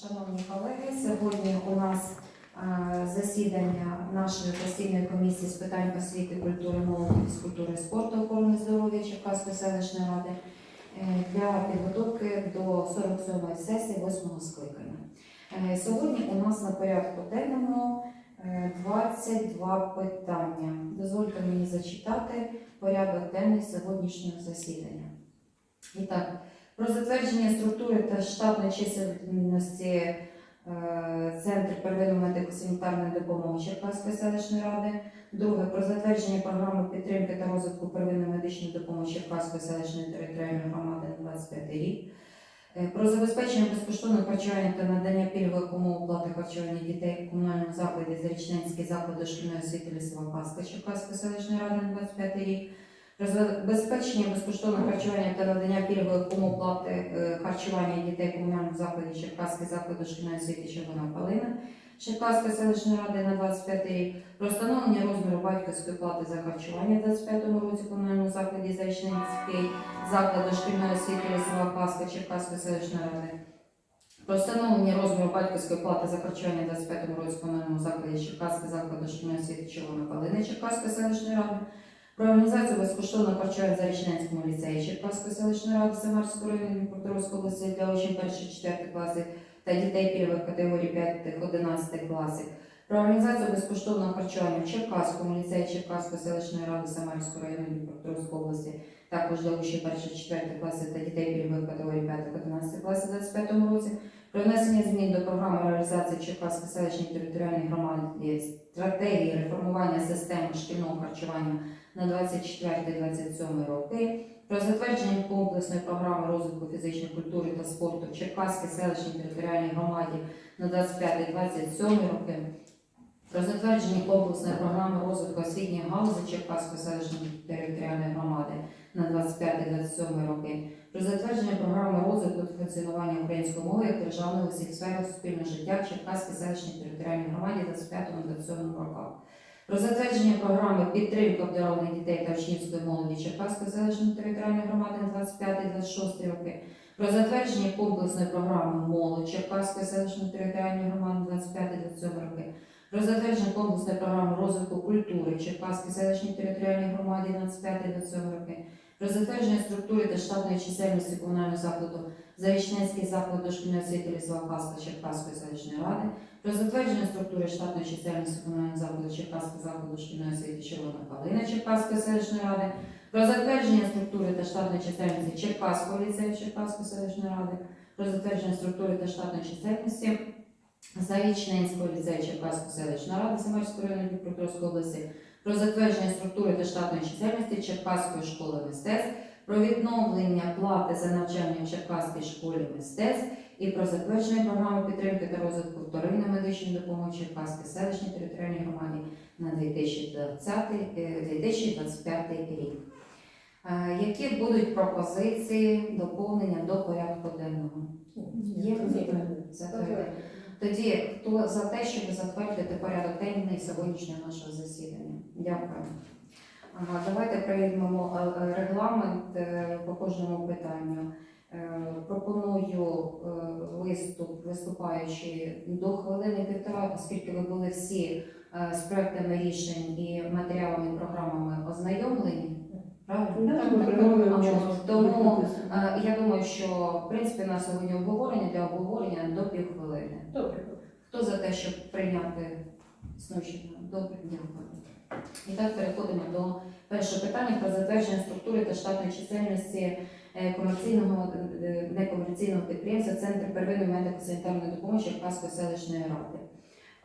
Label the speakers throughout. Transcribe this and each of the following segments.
Speaker 1: Шановні колеги, сьогодні у нас е, засідання нашої постійної комісії з питань освіти, культури, молоді, фізкультури, спорту, охорони здоров'я Черкаської селищної ради е, для підготовки до 47-ї сесії 8-го скликання. Е, Сьогодні у нас на порядку денному е, 22 питання. Дозвольте мені зачитати порядок денний сьогоднішнього засідання. І так, про затвердження структури та штатної чисельності е, Центру первинної медико-санітарної допомоги Черкаської селищної ради. Друге про затвердження програми підтримки та розвитку первинної медичної допомоги Черкаської селищної територіальної громади на 25 рік. Е, Про забезпечення безкоштовного харчування та надання пільгових умов оплати харчування дітей в комунальному закладі Зарічненський заклад дошкільної освіти лісова казка Черкаської селищної ради на 25 рік. Забезпечення безкоштовного харчування та надання пільгових умов оплати е, харчування дітей в комунальному закладі Черкаський заклад дошкільної освіти Червона Калина Черкаської селищної ради на 25 рік. Про встановлення розміру батьківської плати за харчування в 25-му році комунальному закладі Зарічненський заклад дошкільної освіти лісова казка Черкаської селищної ради. Про встановлення розміру батьківської плати за харчування в 25 році в комунальному закладі Черкаський заклад дошкільної освіти Червона Калина Черкаської селищної ради. Про організацію безкоштовного харчування за Річненському ліцеї Черкаської селищної ради Самарської району Дніпропетровської області для учнів 1-4 класів та дітей пільгових категорій 5-11 класів. Про організацію безкоштовного харчування в Черкаському ліцеї Черкаської селищної ради Самарської району Дніпропетровської області також для учнів 1-4 класів та дітей пільгових категорій 5-11 класів у 2025 році. Про внесення змін до програми реалізації Черкаської селищної територіальної громади стратегії реформування системи шкільного харчування на 24-27 роки, про затвердження комплексної програми розвитку фізичної культури та спорту в Черкаській селищній територіальній громаді на 25-27 роки, про затвердження комплексної програми розвитку освітньої галузі Черкаської селищної територіальної громади на 25-27 роки, про затвердження програми розвитку та функціонування української мови як державної в усіх сферах суспільного життя в Черкаській селищній територіальній громаді 25-27 роках. Про затвердження програми підтримки обдарованих дітей та учнівської молоді Черкаської селищної територіальної громади на 25-26 роки. Про затвердження комплексної програми молодь Черкаської селищної територіальної громади на 25-27 роки. Про затвердження комплексної програми розвитку культури Черкаської селищній територіальній громаді на 25-27 роки. Про затвердження структури та штатної чисельності комунального закладу Зарічненський заклад дошкільної освіти лісова казка Черкаської селищної ради. Про затвердження структури штатної чисельності комунального закладу Черкаського закладу шкільної освіти Червона Калина Черкаської селищної ради, про затвердження структури та штатної чисельності Черкаського ліцею Черкаської селищної ради, про затвердження структури та штатної чисельності Зарічненського ліцею Черкаської селищної ради Самарської району Дніпропетровської області, про затвердження структури та штатної чисельності Черкаської школи мистецтв, про відновлення плати за навчання в Черкаській школі мистецтв і про затвердження програми підтримки та розвитку вторинної медичної допомоги Черкаській селищній територіальній громаді на 2020-2025 рік. Е, Які будуть пропозиції доповнення до порядку денного? Є. Тоді хто за те, щоб затвердити порядок денний сьогоднішнього нашого засідання? Дякую. Давайте приймемо е, е, регламент е, по кожному питанню. Е, Пропоную е, виступ, виступаючи до хвилини півтора, оскільки ви були всі е, з проектами рішень і матеріалами програмами ознайомлені. Правильно?
Speaker 2: Так,
Speaker 1: Тому Я думаю, що в принципі на сьогодні обговорення для обговорення до півхвилини.
Speaker 2: Добре.
Speaker 1: Хто за те, щоб прийняти снущення? Добре, дякую. І так переходимо до першого питання про затвердження структури та штатної чисельності комерційного е, некомерційного підприємства Центр первинної медико-санітарної допомоги Черкаської селищної ради.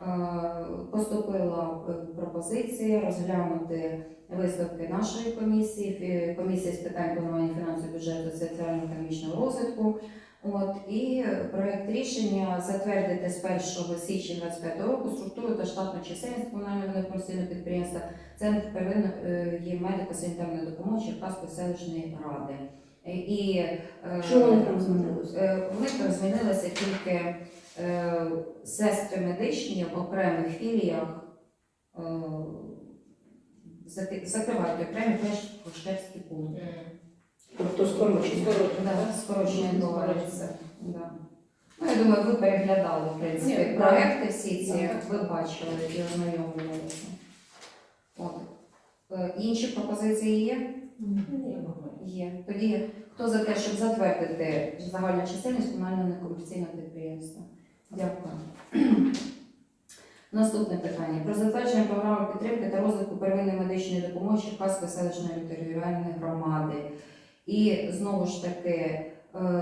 Speaker 1: Е, Поступила е, пропозиція розглянути висновки нашої комісії, комісії з питань планування фінансового бюджету соціально-економічного розвитку. От і проект рішення затвердити з 1 січня 2025 року структуру та штатну чисельність комунального некомерційного підприємства Центр первинної медико-санітарної допомоги Черкаської селищної ради. І е,
Speaker 2: Що вони там змінилося?
Speaker 1: Е, В них там змінилися тільки е, сестри медичні в окремих філіях е, зак- закривають окремі фельдшерські пункти.
Speaker 2: Тобто скорочення.
Speaker 1: Скорочення відбувається. Да. Ну, я думаю, ви переглядали, в принципі,
Speaker 2: Ні,
Speaker 1: проекти всі ці,
Speaker 2: Так.
Speaker 1: ви бачили і ознайомлювалися. Е, Інші пропозиції є? Є. Тоді хто за те, щоб затвердити загальну чисельність комунального некомерційного підприємства? Дякую. Наступне питання. Про затвердження програми підтримки та розвитку первинної медичної допомоги Черкаської селищної територіальної громади. І знову ж таки е,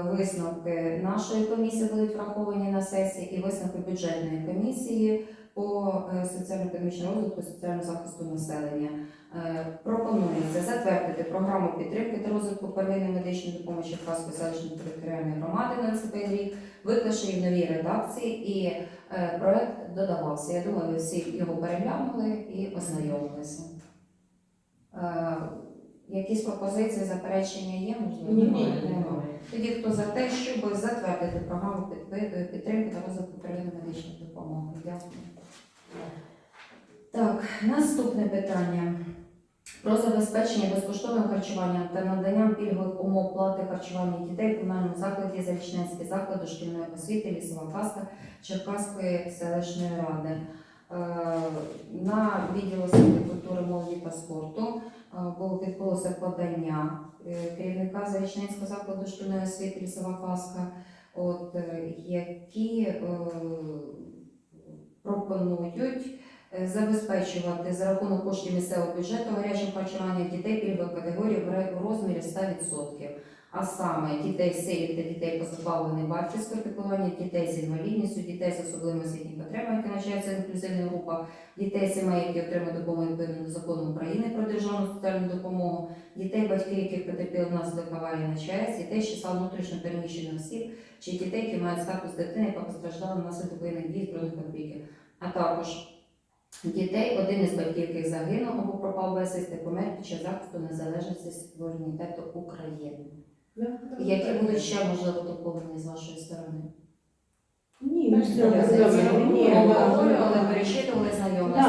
Speaker 1: висновки нашої комісії будуть враховані на сесії, і висновки бюджетної комісії по е, соціально-економічному розвитку і соціальному захисту населення. Е, Пропонується затвердити програму підтримки та розвитку первинної медичної допомоги Черкаської селищної територіальної громади на цей рік, виклавши в новій редакції, і е, проект додавався. Я думаю, ви всі його переглянули і ознайомилися. Якісь пропозиції, заперечення є? Можливо,
Speaker 2: Ні,
Speaker 1: Немає? Немає. Тоді хто за те, щоб затвердити програму підтримки та розвитку первинної медичної допомоги? Дякую. Так, наступне питання. Про забезпечення безкоштовного харчування та надання пільгових умов плати харчування дітей в комунальному закладі Зарічненський заклад дошкільної освіти лісова казка Черкаської селищної ради. Е, На відділ освіти, культури, молоді та спорту е, було відбулося подання е, керівника Зарічненського закладу дошкільної освіти лісова казка, от, які пропонують е, забезпечувати за рахунок коштів місцевого бюджету гарячим харчуванням дітей пільгової категорії в розмірі 100%. А саме дітей сиріт та дітей позбавлених батьківського піклування, дітей з інвалідністю, дітей з особливими освітніми потребами, які навчаються в інклюзивних групах, дітей сімей, які отримують допомогу відповідно до закону України про державну соціальну допомогу, дітей, батьки, яких потерпіли внаслідок аварії на ЧАЕС, дітей з числа внутрішньо переміщених осіб, чи дітей, які мають статус дитини, яка постраждала внаслідок воєнних дій збройних конфліктів, а також дітей, один із батьків, яких загинув або пропав безвісти, помер під час захисту незалежності суверенітету України. Які будуть ще можливо доповнені з вашої сторони?
Speaker 2: Ні,
Speaker 3: Так,
Speaker 2: ми все
Speaker 1: обговорювали, перечитували, знайомилися.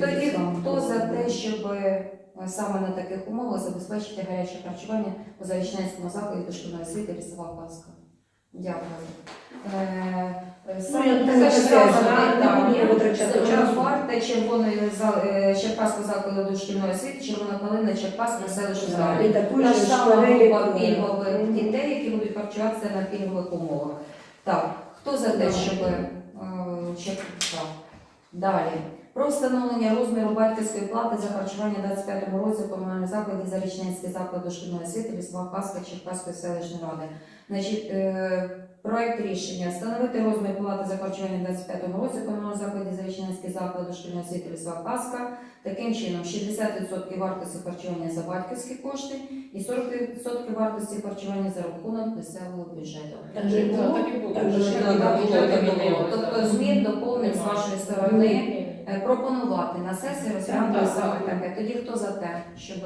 Speaker 1: Тоді хто за те, щоб е, саме на таких умовах забезпечити гаряче харчування у Зарічненському закладі дошкільної освіти лісова казка? Дякую. Е, е, Саме ж
Speaker 2: це не витрачати часу.
Speaker 1: червоної е, Черкаського закладу дошкільної освіти, червона калина Черкаської селищної
Speaker 2: Да,
Speaker 1: ради.
Speaker 2: І
Speaker 1: Та ж
Speaker 2: ж
Speaker 1: сама група
Speaker 2: е,
Speaker 1: пільгових дітей, які будуть харчуватися на пільгових умовах. Так, хто за те, щоб е. Далі. Про встановлення розміру батьківської плати за харчування у 25 році в комунальному закладі Зарічненський заклад дошкільної освіти лісова казка Черкаської селищної ради. Значить, е, проект рішення. Встановити розмір плати за харчування у 25 році в комунальному закладі Зарічненський заклад дошкільної освіти лісова казка. Таким чином, 60% вартості харчування за батьківські кошти і 40% вартості харчування за рахунок місцевого бюджету. Тобто змін доповнень з вашої сторони е, пропонувати на сесії розглянути саме таке. Тоді хто за те, щоб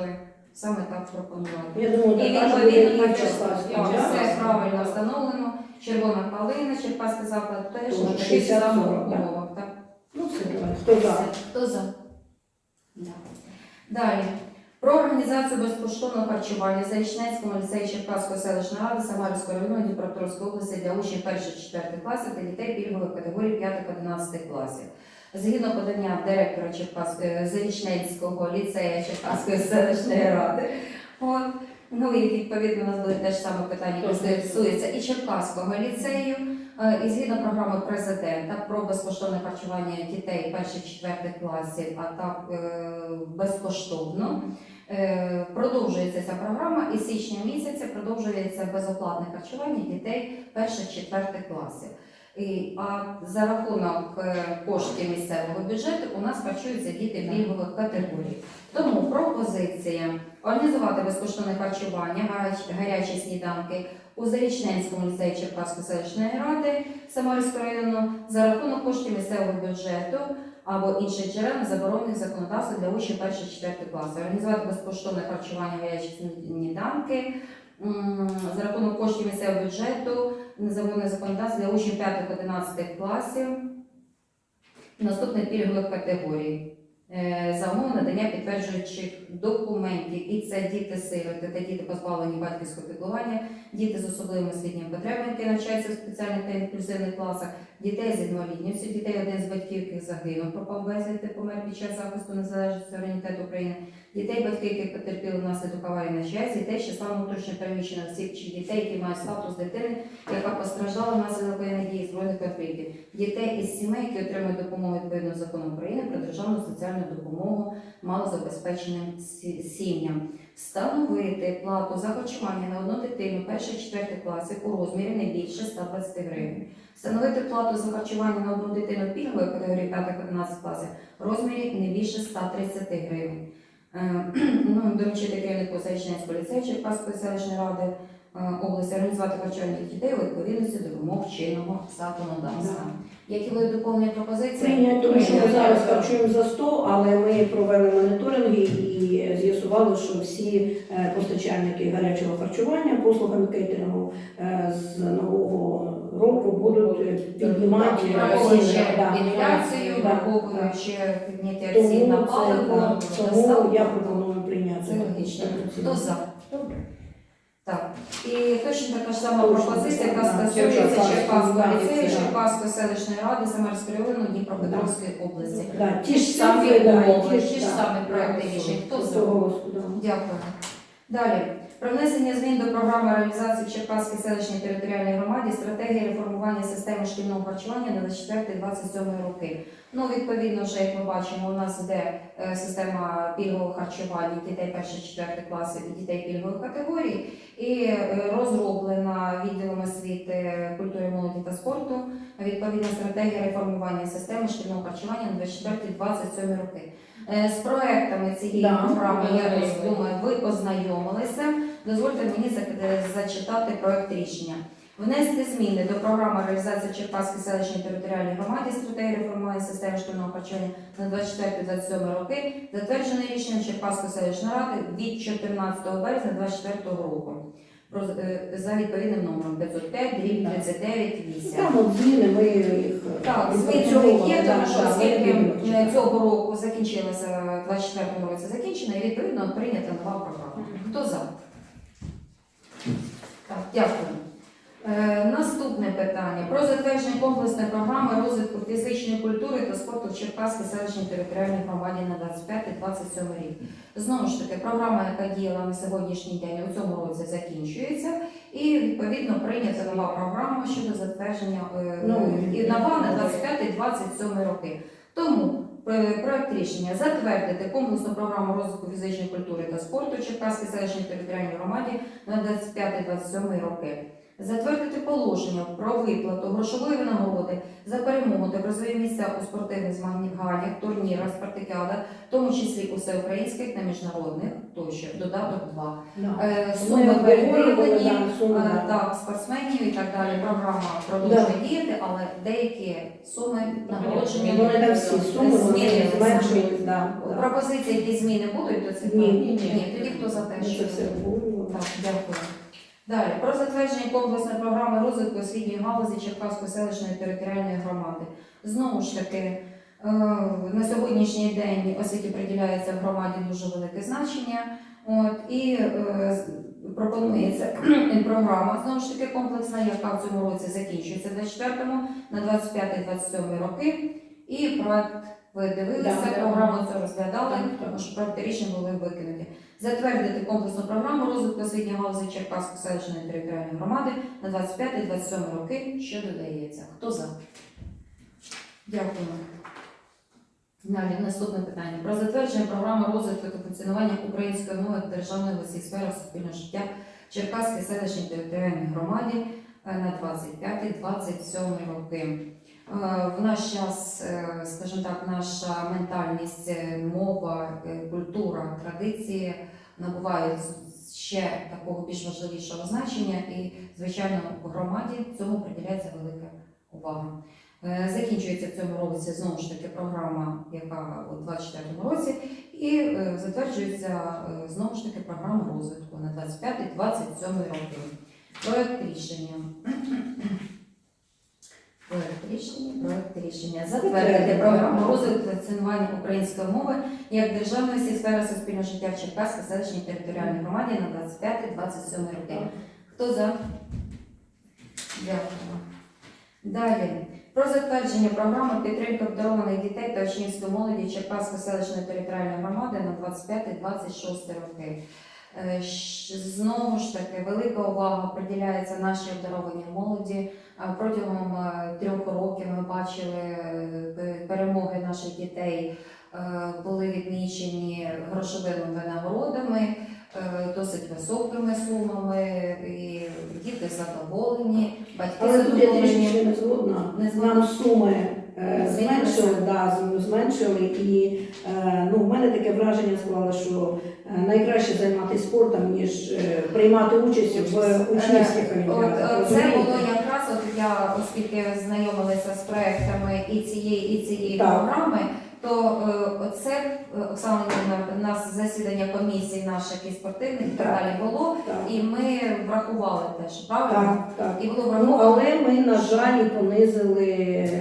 Speaker 1: саме так пропонувати?
Speaker 2: Я думаю,
Speaker 1: І
Speaker 2: така ж
Speaker 1: відповідно
Speaker 2: буде і
Speaker 1: так, все правильно встановлено. Червона калина, Черкаський заклад теж
Speaker 2: Тоже
Speaker 1: на таких
Speaker 2: 60
Speaker 1: самих
Speaker 2: да?
Speaker 1: умовах. Так.
Speaker 2: Ну, все. Хто за?
Speaker 1: Хто за? Да. Далі. Про організацію безкоштовного харчування за Зарічненському ліцеї Черкаської селищної ради Самарівського району Дніпропетровської області для учнів 1-4 класів та дітей пільгової категорії 5-11 класів. Згідно подання директора Черкаської Зарічненського ліцея Черкаської селищної ради. От. Ну і відповідно у нас буде теж саме питання, яке стосується і Черкаського ліцею. Е, І згідно програми президента про безкоштовне харчування дітей перших-четвертих класів, а так е, безкоштовно. Е, Продовжується ця програма і з січня місяця продовжується безоплатне харчування дітей перших-четвертих класів. А за рахунок е, коштів місцевого бюджету у нас харчуються діти пільгових категорій. Тому пропозиція організувати безкоштовне харчування, гарячі сніданки у Зарічненському ліцеї Черкаської селищної ради Самарського району за рахунок коштів місцевого бюджету або інших джерел заборонених законодавства для учнів перших четвертих класів. Організувати безкоштовне харчування гарячі сніданки за рахунок коштів місцевого бюджету незаборонених законодавства для учнів 5-11 класів наступних пільгових категорій. е, за умови надання підтверджуючих документів. І це діти-сироти та діти позбавлені батьківського піклування, діти з особливими освітніми потребами, які навчаються в спеціальних та інклюзивних класах, дітей з інвалідністю, дітей один з батьків, яких загинув, пропав безвісти, помер під час захисту незалежності суверенітету України, дітей, батьки, яких потерпіли внаслідок аварії на ЧАЕС, дітей, що числа внутрішньо переміщених осіб чи дітей, які мають статус дитини, яка постраждала внаслідок воєнних дій збройних конфліктів, дітей із сімей, які отримують допомогу відповідно закону України про державну соціальну допомогу малозабезпеченим сім'ям. Встановити плату за харчування на одну дитину перших четвертих класів у розмірі не більше 120 гривень. Встановити плату за харчування на одну дитину пільгової категорії 5-11 класів в розмірі не більше 130 гривень. Е, таке не посечення з ліцею пас селищної ради області організувати харчування дітей у відповідності до вимог чинного законодавства. Які були доповнені пропозиції?
Speaker 2: Прийнято, тому що ми зараз харчуємо за 100, але ми провели моніторинги і з'ясували, що всі е, постачальники гарячого харчування послугами кейтерингу е, з нового року будуть е, піднімати е,
Speaker 1: інфляцію, враховуючи підняття цін на паливо,
Speaker 2: тому я пропоную прийняти.
Speaker 1: Це логічно. Хто за?
Speaker 2: Добре.
Speaker 1: Так. І точно така ж сама пропозиція, яка стосується Черкаського ліцею. Черкаської селищної ради, Самарського району, Дніпропетровської області. Ті ж самі умови,
Speaker 2: ті ж,
Speaker 1: самі проекти рішень. Хто за? Дякую. Далі. Про внесення змін до програми реалізації в Черкаській селищній територіальній громаді стратегії реформування системи шкільного харчування на 24-27 роки. Ну, відповідно, вже як ми бачимо, у нас йде е, система пільгового харчування дітей перших четвертих класів і дітей пільгової категорії, і е, розроблена відділом освіти, культури, молоді та спорту відповідна стратегія реформування системи шкільного харчування на 24-27 роки. Е, З проектами цієї
Speaker 2: Да,
Speaker 1: програми я думаю, ви ознайомилися. Дозвольте мені е, зачитати проект рішення. Внести зміни до програми реалізації Черкаської селищної територіальної громади стратегії реформування системи шкільного харчування на 24-27 роки, затверджене рішенням Черкаської селищної ради від 14 березня 2024 року. Про, е, за відповідним номером 505 дріб 39 8.
Speaker 2: Там зміни, ми їх
Speaker 1: Так, зміни є, тому що оскільки е, цього року закінчилася, в 24 році закінчена, і відповідно прийнята нова програма. Хто за? Так, дякую. Е, наступне питання про затвердження комплексної програми розвитку фізичної культури та спорту в Черкаській селищній територіальній громаді на 25-27 рік. Знову ж таки, програма, яка діяла на сьогоднішній день у цьому році, закінчується, і відповідно прийнята нова програма щодо затвердження е,
Speaker 2: Ну,
Speaker 1: і на 25-27 роки. Тому проект рішення затвердити комплексну програму розвитку фізичної культури та спорту Черкаській селищній територіальній громаді на 25-27 роки. Затвердити положення про виплату грошової винагороди за перемогу та призові місця у спортивних змаганнях, турнірах, спартакіадах, в тому числі усеукраїнських та міжнародних тощо. Додаток 2.
Speaker 2: Да.
Speaker 1: Е, Суми
Speaker 2: да,
Speaker 1: е, так, спортсменів і так далі. Програма продовжує діяти, але деякі суми нагородження.
Speaker 2: Вони там всі суми, вони
Speaker 1: Змінилися.
Speaker 2: да, да.
Speaker 1: Пропозиції, які зміни будуть до цих?
Speaker 2: Ні,
Speaker 1: програм?
Speaker 2: ні, ні.
Speaker 1: Тоді хто за те, що
Speaker 2: все
Speaker 1: так, дякую. Далі про затвердження комплексної програми розвитку освітньої галузі Черкаської селищної територіальної громади. Знову ж таки, е, на сьогоднішній день освіті приділяється в громаді дуже велике значення. От, і е, пропонується програма знову ж таки комплексна, яка в цьому році закінчується в 24-му на 25-27 роки. І проект ви дивилися,
Speaker 2: Да,
Speaker 1: програму цю розглядали, тому що проекти рішень були викинуті. Затвердити комплексну програму розвитку освітньої галузі Черкаської селищної територіальної громади на 25-27 роки, що додається. Хто за? Дякую. Далі наступне питання. Про затвердження програми розвитку та функціонування української мови державної в усіх сферах суспільного життя Черкаської селищній територіальній громаді е, на 25-27 роки. Е, В наш час, е, скажімо так, наша ментальність, е, мова, культура, традиції набувають ще такого більш важливішого значення, і, звичайно, в громаді цьому приділяється велика увага. Закінчується в цьому році знову ж таки програма, яка у 24 році, і затверджується знову ж таки програма розвитку на 25-27 роки. Проект рішення. Проект рішення, проект рішення. Затвердити програму розвитку та цінування української мови як державної сфери суспільного життя в Черкаській селищній територіальній громаді на 25-27 роки. Хто за? Дякую. Далі. Про затвердження програми підтримки обдарованих дітей та учнівської молоді Черкаської селищної територіальної громади на 25-26 роки. Е, Знову ж таки, велика увага приділяється нашій обдарованій молоді. Протягом е, трьох років ми бачили е, перемоги наших дітей е, були відмічені грошовими винагородами, досить високими сумами, і діти задоволені, батьки
Speaker 2: Але тут я
Speaker 1: задоволені.
Speaker 2: не згодна.
Speaker 1: Не згодна.
Speaker 2: Нам суми зменшили, да, зменшили, і ну, в мене таке враження склало, що найкраще займатися спортом, ніж приймати участь в учнівських олімпіадах.
Speaker 1: це було от я, оскільки знайомилася з проектами і цієї, і цієї
Speaker 2: Так.
Speaker 1: програми, то е, це е, Оксана у нас засідання комісій наших і спортивних і так далі було,
Speaker 2: Так,
Speaker 1: і ми врахували теж, правильно?
Speaker 2: так, так.
Speaker 1: І було
Speaker 2: Ну, але ми, на жаль, понизили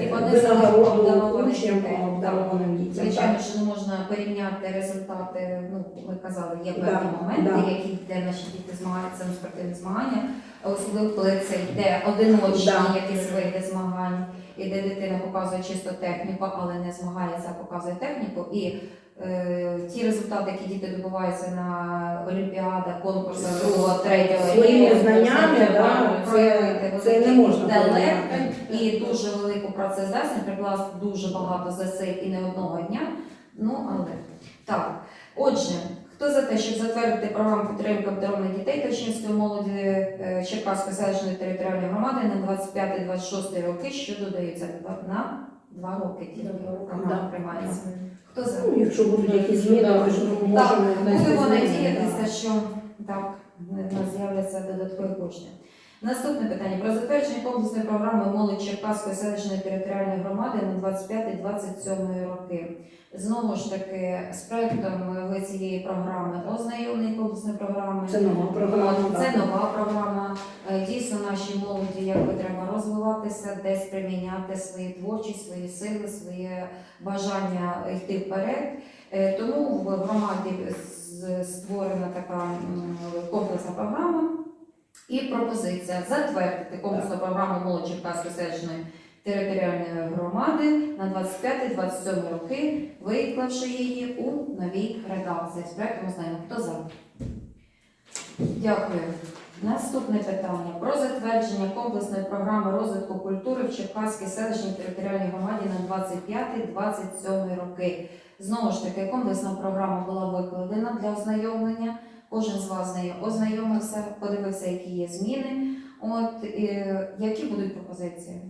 Speaker 1: І понизили
Speaker 2: винагороду учням обдарованим дітям.
Speaker 1: Звичайно, що не можна порівняти результати. Ну, ми казали, є
Speaker 2: Да,
Speaker 1: певні моменти,
Speaker 2: да.
Speaker 1: які де наші діти змагаються на спортивні змагання, коли це йде одиночні
Speaker 2: Да.
Speaker 1: якісь види змагань, і де дитина показує чисто техніку, але не змагається, а показує техніку. І е, ті результати, які діти добуваються на олімпіадах, конкурсах другого, третього рівня,
Speaker 2: знаннями, да,
Speaker 1: проявити
Speaker 2: це, це не можна
Speaker 1: інтелект, і дуже велику працездатність, приклад дуже багато зусиль і не одного дня. Ну, але так. Отже, хто за те, щоб затвердити програму підтримки обдарованих дітей та учнівської молоді е, Черкаської селищної територіальної громади на 25-26 роки, що додається на- два роки тільки програма приймається. Хто за?
Speaker 2: Ну, якщо будуть якісь зміни, ми ж можемо
Speaker 1: Так, Будемо надіятися, що так у нас з'являться додаткові кошти. Наступне питання про затвердження комплексної програми молодь Черкаської селищної територіальної громади на 25-27 роки. Знову ж таки, з проектом ви цієї програми ознайомлені комплексної програми.
Speaker 2: Це нова програма.
Speaker 1: Це нова програма. Е, Дійсно, нашій молоді якби треба розвиватися, десь приміняти свої творчість, свої сили, своє бажання йти вперед. Е, Тому в громаді створена така комплексна програма і пропозиція затвердити комплексну програму молоді Черкаської селищної територіальної громади на 25-27 роки, виклавши її у новій редакції. З проектом знаємо, хто за. Дякую. Наступне питання про затвердження комплексної програми розвитку культури в Черкаській селищній територіальній громаді на 25-27 роки. Знову ж таки, комплексна програма була викладена для ознайомлення. Кожен з вас з нею ознайомився, подивився, які є зміни. От е, які будуть пропозиції?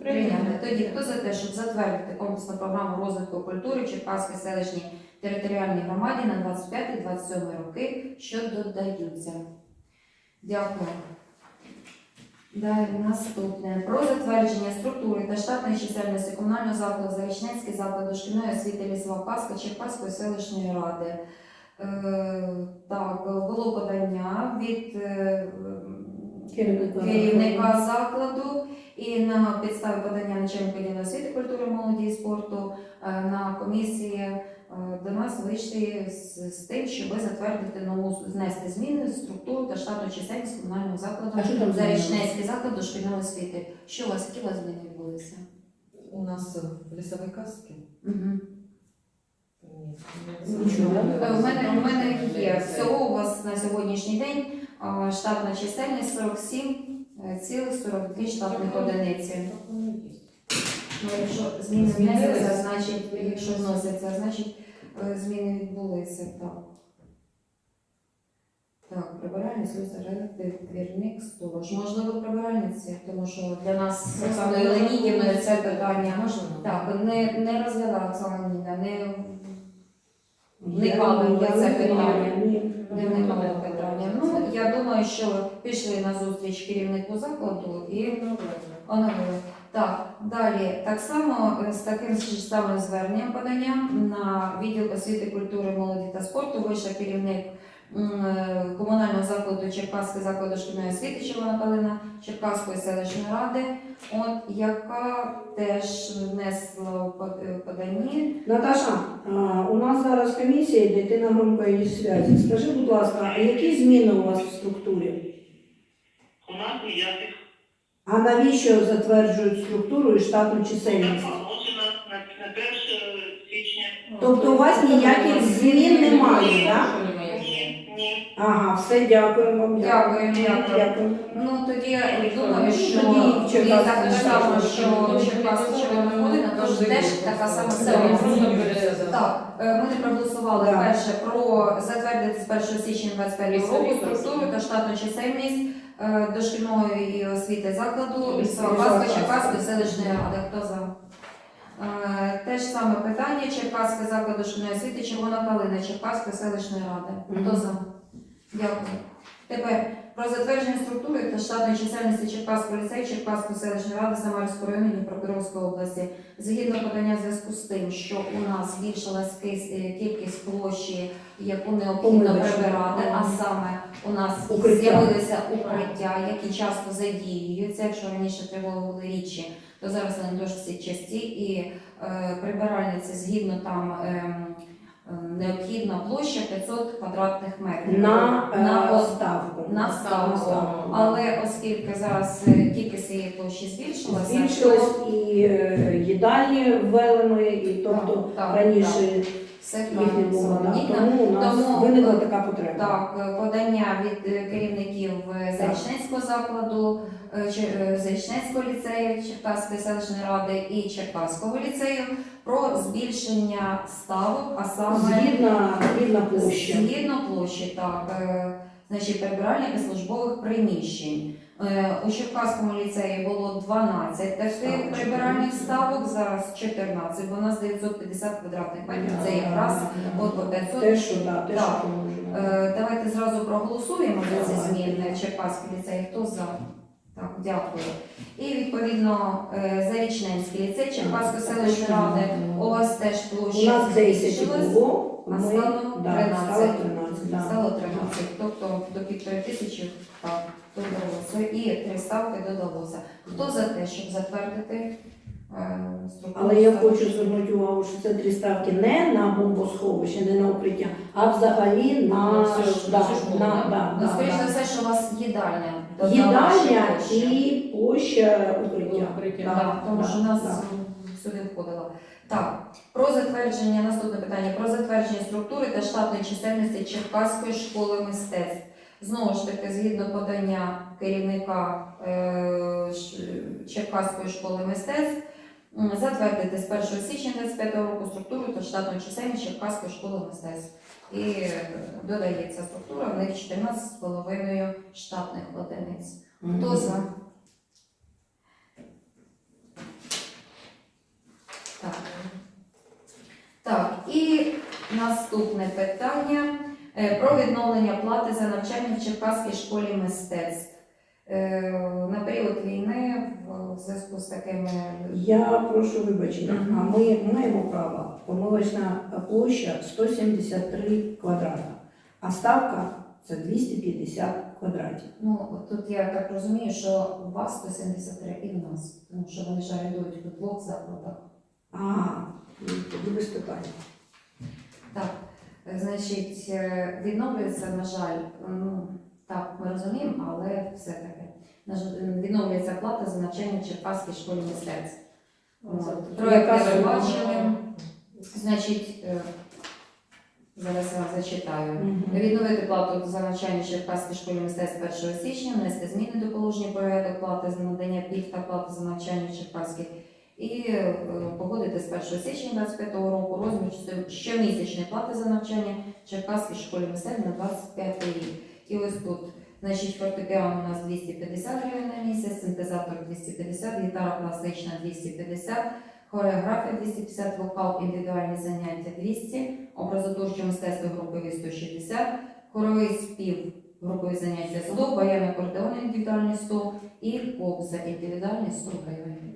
Speaker 1: Прийняти. Тоді хто за те, щоб затвердити комплексну програму розвитку культури в Черкаській селищній територіальній громаді на 25-27 роки, що додаються. Дякую. Далі наступне. Про затвердження структури та штатної чисельності комунального закладу Зарічненський заклад дошкільної освіти лісова казка Черкаської селищної ради. Е, так, було подання від е,
Speaker 2: Керівника
Speaker 1: керівника закладу і на підставі подання начальника відділу освіти, культури, молоді і спорту е, на комісії до нас вийшли з, з тим, щоб затвердити нову знести зміни в структуру та штатну чисельність комунального закладу Зарічнецький заклад дошкільної освіти. Що у вас, які у вас зміни відбулися?
Speaker 3: У нас в лісовій казці.
Speaker 1: Угу.
Speaker 2: Нічого.
Speaker 1: У мене у мене є всього у вас на сьогоднішній день е, штатна чисельність 47,42 штатних одиниці. Ну, якщо зміни внесеться, значить, якщо вносяться, значить е, зміни відбулися. Так. Так, прибиральний слюсар, двірник, сторож. Можливо, прибиральниці, тому що для нас з Оксаною Леонідівною це питання.
Speaker 3: Можна?
Speaker 1: Так, не, не розглядала Оксана Леонідівна, не вникали в це питання. не вникали в питання. Ну, я думаю, що пішли на зустріч керівнику закладу і оновили. Так, далі так само е, з таким самим зверненням поданням на відділ освіти, культури, молоді та спорту вийшов керівник комунального закладу Черкаської закладу шкільної освіти Червона Калина Черкаської селищної ради, от, яка теж внесла е, поданні.
Speaker 2: Наташа, у нас зараз комісія йде, ти на громкої зв'язі. Скажи, будь ласка, а які зміни у вас в структурі?
Speaker 4: У нас ніяких
Speaker 2: А навіщо затверджують структуру і штатну чисельність?
Speaker 4: на, на 1 січня.
Speaker 2: Тобто у вас ніяких змін немає, так? Ага, все, дякую вам.
Speaker 1: Дякую, дякую.
Speaker 2: дякую.
Speaker 1: Ну тоді я думаю, що
Speaker 2: Тоді
Speaker 1: і
Speaker 2: Черкаська
Speaker 1: так само, що
Speaker 3: Черкаська
Speaker 1: Черкаська Червона Калина, тож теж така сама ситуація. Так, е, ми не проголосували перше про затвердити з 1 січня 25 року структуру та штатну чисельність е, дошкільної освіти закладу
Speaker 2: І
Speaker 1: Славаської. Черкаської селищної ради. Хто за? Е, Те ж саме питання Черкаський заклад дошкільної освіти Червона Калина Черкаської селищної ради. Хто за? Дякую. Тепер про затвердження структури та штатної чисельності Черкаського ліцею Черкаської селищної ради Самарського району Дніпропетровської області. Згідно подання в зв'язку з тим, що у нас збільшилась е, кількість площі, яку необхідно прибирати, а саме у нас з'явилися укриття, які часто задіюються. Якщо раніше тривоги були рідші, то зараз вони досить часті і е, прибиральниці згідно там. ем, Необхідна площа 500 квадратних метрів
Speaker 2: На,
Speaker 1: на,
Speaker 2: е,
Speaker 1: ос-
Speaker 2: ставку.
Speaker 1: на ставку.
Speaker 2: Оставку.
Speaker 1: Але оскільки зараз тільки цієї площі збільшилася,
Speaker 2: Збільшилось
Speaker 1: то
Speaker 2: і е, їдальні ввели ми, і тобто
Speaker 1: Так, так,
Speaker 2: раніше
Speaker 1: все. Солоніка.
Speaker 2: Тому у нас
Speaker 1: Тому,
Speaker 2: виникла така потреба.
Speaker 1: Так, е, подання від е, керівників е, Зарічненського закладу, Зарічненського ліцею Черкаської селищної ради і Черкаського ліцею про збільшення ставок, а саме
Speaker 2: Згідна, згідна площа.
Speaker 1: Згідно площі, так. Значить, прибиральники службових приміщень. Е, У Черкаському ліцеї було 12 таких прибиральних ставок, зараз 14, бо у нас 950 квадратних метрів. Це якраз от по 500.
Speaker 2: Те, що, да, те,
Speaker 1: Так.
Speaker 2: положено.
Speaker 1: Е, Давайте зразу проголосуємо за ці зміни в Черкаський ліцей. Хто за? Так, дякую. І відповідно е, Зарічненський ліцей Черкаської селищної ради. У вас теж
Speaker 2: У
Speaker 1: площа
Speaker 2: нас 10
Speaker 1: збільшилась.
Speaker 2: було,
Speaker 1: а
Speaker 2: ми,
Speaker 1: стало
Speaker 2: да, стало 13. Да.
Speaker 1: Стало 13, тобто до півтори тисячі так. І три ставки додалося. Хто за те, щоб затвердити е, структуру?
Speaker 2: Але я хочу звернути увагу, що це три ставки не на бомбосховище, не на укриття, а взагалі на,
Speaker 3: На все ж-
Speaker 2: да,
Speaker 3: на, да?
Speaker 2: да,
Speaker 1: Ну,
Speaker 2: да,
Speaker 1: скоріш
Speaker 2: да.
Speaker 1: за все, що у вас їдальня. додала
Speaker 2: Їдальня
Speaker 1: ще площі.
Speaker 2: і площа укриття.
Speaker 1: Так, тому
Speaker 2: да,
Speaker 1: що нас
Speaker 2: да.
Speaker 1: сюди входило. Так, про затвердження, наступне питання, про затвердження структури та штатної чисельності Черкаської школи мистецтв. Знову ж таки, згідно подання керівника е, Черкаської школи мистецтв, затвердити з 1 січня 2025 року структуру та штатну чисельність Черкаської школи мистецтв. І е, додається структура, в них 14,5 штатних одиниць. Хто за? Так. Так, і наступне питання е, про відновлення плати за навчання в Черкаській школі мистецтв. Е, На період війни в зв'язку з такими
Speaker 2: Я прошу вибачення,
Speaker 1: Мгм.
Speaker 2: а ми маємо право. Помилочна площа 173 квадрата, а ставка це 250 квадратів.
Speaker 1: Ну, тут я так розумію, що у вас 173 і в нас, тому що вони ж орендують в двох закладах.
Speaker 2: А, тоді без питань.
Speaker 1: Так, значить, е, відновлюється, на жаль, ну так, ми розуміємо, але все-таки на жаль, е, відновлюється плата за навчання в Черкаській школі мистецтв.
Speaker 2: Сума?
Speaker 1: бачили. Значить, е, зараз я вам зачитаю.
Speaker 2: Мгм.
Speaker 1: Відновити плату за навчання в Черкаській школі мистецтв 1 січня, внести зміни до положення порядок плати за надання пільг та плати за навчання в Черкаській і е, погодити з 1 січня 2025 року розмір що- щомісячної плати за навчання в Черкаській школі мистецтв на 25 рік. І ось тут, значить, фортепіано у нас 250 гривень на місяць, синтезатор 250, гітара класична 250, хореографія 250, вокал, індивідуальні заняття 200, образотворче мистецтво групові 160, хоровий спів групові заняття 100, баян акордеон індивідуальні 100 і поп за індивідуальні 100 гривень.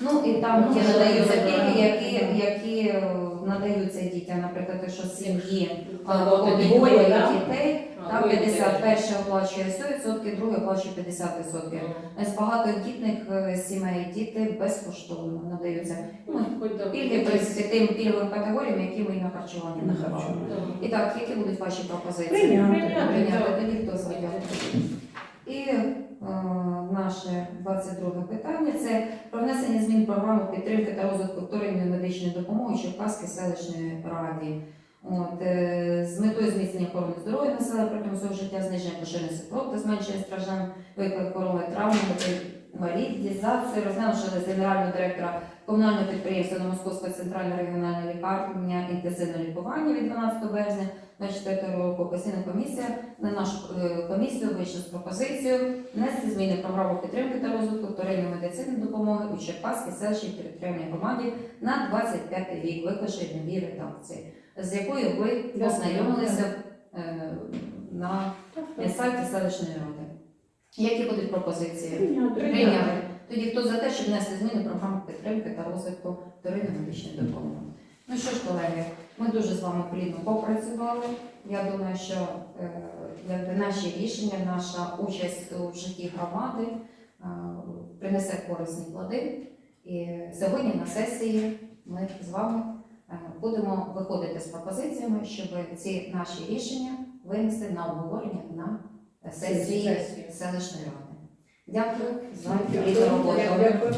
Speaker 1: Ну і там
Speaker 2: Ну,
Speaker 1: ті надаються пільги, які, які е, надаються дітям, наприклад, якщо сім'ї
Speaker 3: Там
Speaker 1: е,
Speaker 2: двоє,
Speaker 1: двоє
Speaker 2: да?
Speaker 1: дітей,
Speaker 3: А,
Speaker 1: там
Speaker 3: двоє
Speaker 1: 50 перше оплачує 100%, друге оплачує 50%.
Speaker 3: Ну,
Speaker 1: З багатодітних е, сімей діти безкоштовно надаються.
Speaker 3: да,
Speaker 1: Пільги в принципі тим пільговим категоріям, які ми і на харчування
Speaker 2: На
Speaker 1: надавали.
Speaker 2: харчування.
Speaker 1: І так, які будуть ваші пропозиції?
Speaker 2: Прийняти.
Speaker 1: Прийняти. Тоді хто за дякую. І е, наше 22 питання це про внесення змін в програму підтримки та розвитку вторинної медичної допомоги Черкаській селищної раді. От, е, з метою зміцнення охорони здоров'я населення протягом свого життя, зниження поширеності хвороб та зменшення страждань, виклик хвороби, травми, інвалідізації, розглянувши лист генерального директора комунального підприємства Новомосковська центральна регіональна лікарня інтенсивного лікування від 12 березня 24 року. Постійна комісія на нашу е, комісію вийшла з пропозицією внести зміни в програму підтримки та розвитку вторинної медицини допомоги у Черкаській селищній територіальній громаді на 25 рік, виклавши в новій редакції, з якою ви познайомилися е, на сайті селищної ради. Які будуть пропозиції? Прийняли. Тоді хто за те, щоб внести зміни в програму підтримки та розвитку вторинної медичної допомоги? Ну що ж, колеги, ми дуже з вами плідно попрацювали. Я думаю, що е, наші рішення, наша участь у житті громади е, принесе корисні плоди. І сьогодні на сесії ми з вами будемо виходити з пропозиціями, щоб ці наші рішення винести на обговорення на сесії селищної ради. Дякую за роботу.